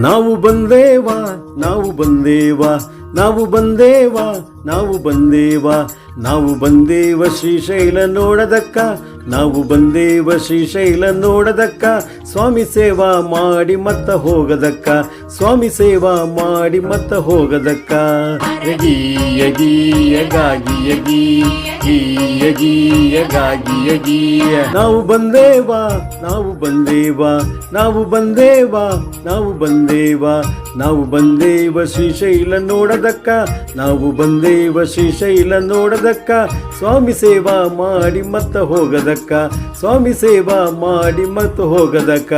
ನಾವು ಬಂದೇವಾ ನಾವು ಬಂದೇವಾ ನಾವು ಬಂದೇವ ನಾವು ಬಂದೇವ ನಾವು ಬಂದೇವ ಶ್ರೀಶೈಲ ನೋಡದಕ್ಕ, ನಾವು ಬಂದೇವ ಶ್ರೀಶೈಲ ನೋಡದಕ್ಕ, ಸ್ವಾಮಿ ಸೇವಾ ಮಾಡಿ ಮತ್ತ ಹೋಗದಕ್ಕ, ಸ್ವಾಮಿ ಸೇವಾ ಮಾಡಿ ಮತ್ತ ಹೋಗದಕ್ಕ. ಯಗಿ ಯಗಿ ನಾವು ಬಂದೇವ ನಾವು ಬಂದೇವ ನಾವು ಬಂದೇವ ನಾವು ಬಂದೇವ ನಾವು ಬಂದೇವ ಶ್ರೀಶೈಲ ನೋಡದಕ್ಕ, ನಾವು ಬಂದೇವ ಶ್ರೀಶೈಲ ನೋಡದಕ್ಕ, ಸ್ವಾಮಿ ಸೇವಾ ಮಾಡಿ ಮತ್ತ ಹೋಗದಕ್ಕ, ಸ್ವಾಮಿ ಸೇವಾ ಮಾಡಿ ಮತ್ತ ಹೋಗದಕ್ಕ.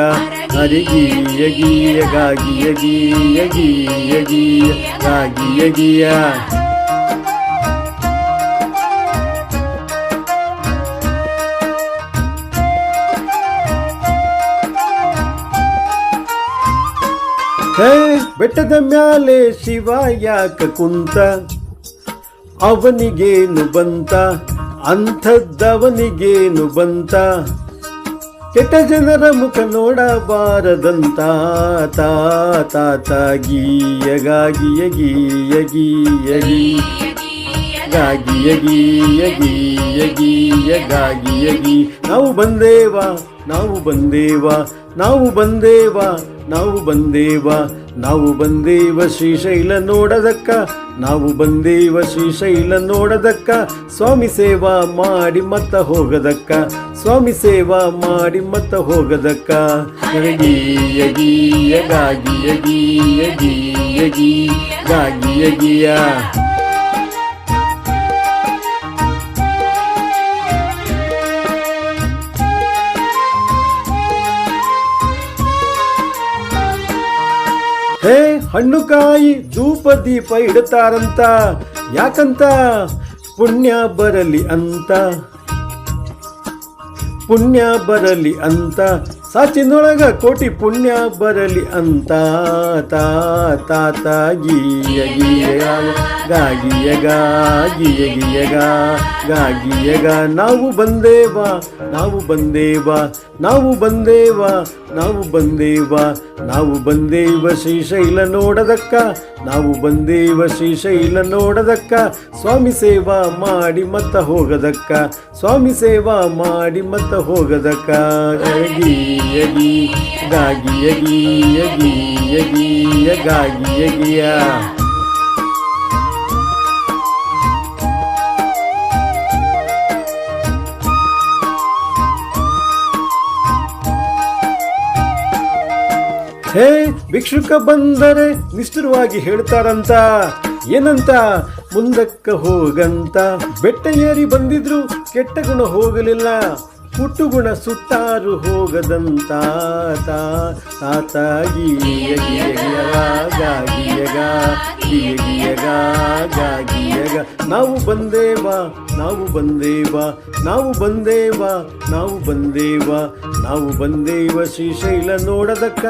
ಹರಿಗೀಯ ಯಗಿ ಯಗಾಗಿ ಯಗಿ ಯಗಿ ಯಗಿ ಗಾಗಿ ಯಗಿಯ ಹೇ, ಬೆಟ್ಟದ ಮ್ಯಾಲೆ ಶಿವ ಯಾಕ ಕುಂತ? ಅವನಿಗೇನು ಬಂತ? ಅಂಥದ್ದವನಿಗೇನು ಬಂತ? ಕೆಟ್ಟ ಜನರ ಮುಖ ನೋಡಬಾರದಂತ ತಾತ ತಾ ತಾ, ಗೀಯಗಾಗಿ ಯಗೀಯ ಗೀಯಗಿ ಗಾಗಿ, ಯಗಿ ಯಗಿ ಯಗಿ, ಯಗಾಗಿ, ಯಗಿ. ನಾವು ಬಂದೇವಾ ನಾವು ಬಂದೇವಾ ನಾವು ಬಂದೇವಾ, ನಾವು ಬಂದೇವ. ನಾವು ಬಂದೇವ ಶ್ರೀಶೈಲ ನೋಡದಕ್ಕ ನಾವು ಬಂದೇವ ಶ್ರೀಶೈಲ ನೋಡದಕ್ಕ ಸ್ವಾಮಿ ಸೇವಾ ಮಾಡಿ ಮತ್ತ ಹೋಗದಕ್ಕ ಸ್ವಾಮಿ ಸೇವಾ ಮಾಡಿ ಮತ್ತ ಹೋಗದಕ್ಕ ಗೀಯ ಯಗಿ ಗಾಗಿಯ ಯಗಿ ಯಗಿ ಯಗಿ ಗಾಗಿ ಯಗಿಯ ಹೇ ಹಣ್ಣು ಕಾಯಿ ಧೂಪ ದೀಪ ಇಡುತ್ತಾರಂತ ಯಾಕಂತ? ಪುಣ್ಯ ಬರಲಿ ಅಂತ. ಪುಣ್ಯ ಬರಲಿ ಅಂತ. ಸಾಚಿನೊಳಗ ಕೋಟಿ ಪುಣ್ಯ ಬರಲಿ ಅಂತ ತಾ ಗೀಯ ಗೀಯ ಗಾಗಿಯ ಗಾಗಿಯ ಗೀಯ ಗಾಗಿಯ ನಾವು ಬಂದೇವ ನಾವು ಬಂದೇವ ನಾವು ಬಂದೇವಾ ನಾವು ಬಂದೇವ ನಾವು ಬಂದೇವ ಶ್ರೀಶೈಲ ನೋಡದಕ್ಕ ನಾವು ಬಂದೇವ ಶ್ರೀಶೈಲ ನೋಡದಕ್ಕ ಸ್ವಾಮಿ ಸೇವಾ ಮಾಡಿ ಮತ್ತ ಹೋಗದಕ್ಕ ಸ್ವಾಮಿ ಸೇವಾ ಮಾಡಿ ಮತ್ತ ಹೋಗದಕ್ಕ. ಯಗಿ ಗಾಗಿ ಯಗಿ ಯಗಿಯ ಹೇ, ಭಿಕ್ಷುಕ ಬಂದರೆ ನಿಷ್ಠುರವಾಗಿ ಹೇಳ್ತಾರಂತ. ಏನಂತ? ಮುಂದಕ್ಕ ಹೋಗಂತ. ಬೆಟ್ಟ ಏರಿ ಬಂದಿದ್ರು ಕೆಟ್ಟ ಗುಣ ಹೋಗಲಿಲ್ಲ. ಹುಟ್ಟು ಗುಣ ಸುತ್ತಾರು ಹೋಗದಂತ ಗಿಯ ಗಿಯ ಗಿಯ ಗಿಯ ಗಾಗಿಯಗ ಗೀಯ ಗಾಗಿಯಗ ನಾವು ಬಂದೇವಾ ನಾವು ಬಂದೇವಾ ನಾವು ಬಂದೇವಾ ನಾವು ಬಂದೇವಾ ನಾವು ಬಂದೇವ ಶ್ರೀಶೈಲ ನೋಡದಕ್ಕ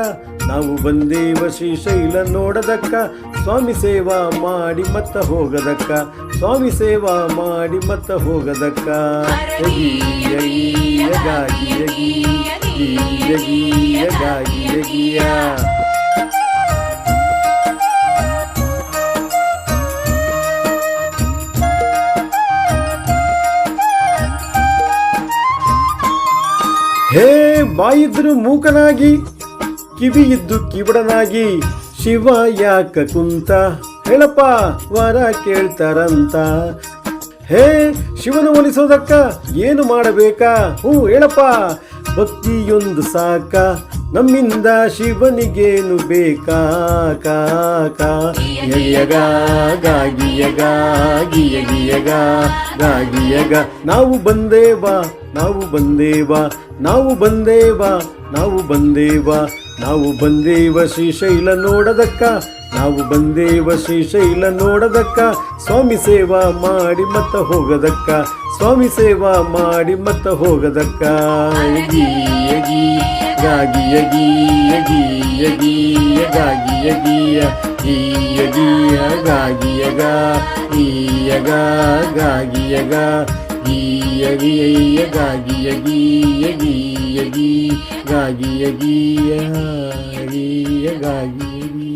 ನಾವು ಬಂದೇವ ಶ್ರೀಶೈಲ ನೋಡದಕ್ಕ ಸ್ವಾಮಿ ಸೇವಾ ಮಾಡಿ ಮತ್ತ ಹೋಗದಕ್ಕ ಸ್ವಾಮಿ ಸೇವಾ ಮಾಡಿ ಮತ್ತ ಹೋಗದಕ್ಕ ಯಗಿ ಯಗಿ ಯಗಾಗಿ ಯಗಿ ಯಗಿ ಯಗಿಯ ಹೇ ಬಾಯಿದ್ರು ಮೂಕನಾಗಿ ಕಿವಿ ಇದ್ದು ಕಿಬಡನಾಗಿ ಶಿವ ಯಾಕ ಕುಂತ? ಹೇಳಪ್ಪ, ವರ ಕೇಳ್ತಾರಂತ. ಹೇ ಶಿವನ ಒಲಿಸೋದಕ್ಕ ಏನು ಮಾಡಬೇಕಾ? ಹ್ಞೂ ಹೇಳಪ್ಪ, ಭಕ್ತಿಯೊಂದು ಸಾಕ, ನಮ್ಮಿಂದ ಶಿವನಿಗೇನು ಬೇಕಾ? ಗಾಗಿಯಗ, ಗಿಯಗಿಯಗ, ಗಾಗಿಯಗ. ನಾವು ಬಂದೇವ ನಾವು ಬಂದೇವ ನಾವು ಬಂದೇವ ನಾವು ಬಂದೇವ ನಾವು ಬಂದೇವ ಶ್ರೀಶೈಲ ನೋಡದಕ್ಕ, ನಾವು ಬಂದೇವ ಶ್ರೀಶೈಲ ನೋಡದಕ್ಕ, ಸ್ವಾಮಿ ಸೇವಾ ಮಾಡಿ ಮತ್ತ ಹೋಗದಕ್ಕ, ಸ್ವಾಮಿ ಸೇವಾ ಮಾಡಿ ಮತ್ತ ಹೋಗದಕ್ಕ. ಯಗಿ ಯಗಿ ಗಾಗಿ ಯಗಿ ಯಗಿ ಯಗಿ ಯಗಾಗಿ ಯಗಿಯ ಈ ಯಗಿಯ ಗಾಗಿ ಯಗ ಈ ಯಗ ಗಾಗಿ ಯಗ ಈ ಯಗಿ ಯಗಾಗಿ ಯಗಿ ಯಗಿ ಗಾಗಿಯ ಗೀ ಗಾಗಿಯ ಗೀಯ ಗೀಯ ಗಾಗಿಯ ಗೀ